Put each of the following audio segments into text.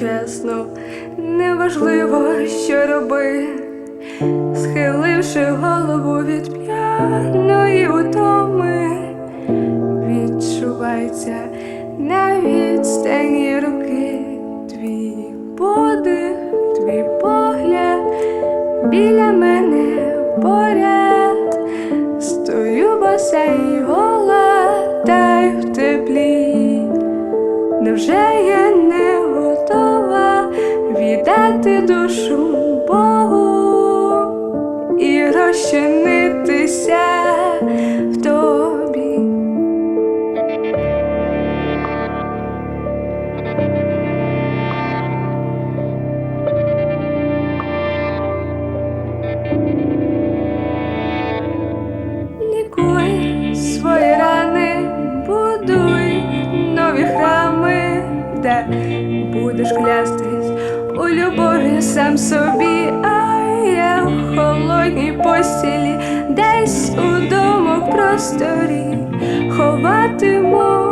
чесно, неважливо, що роби, схиливши голову від п'яної утоми, відчувається на відстані руки. Твій подих, твій погляд біля мене поряд, стою боса і розчинитися в тобі? Лікуй свої рани, будуй нові храми, де будеш клястись у любові сам собі, ховатиму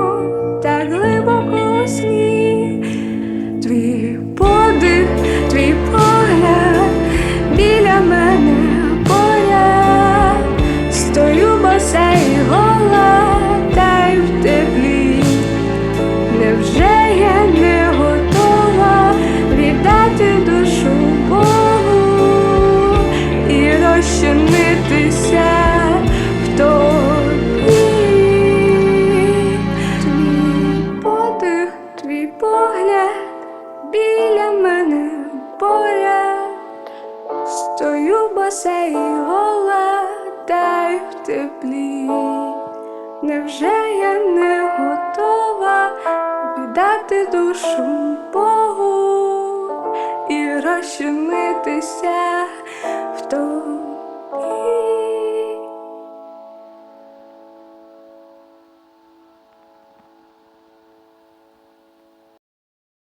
стою боса гола, та й в теплі. Невже я не готова віддати душу Богу і розчинитися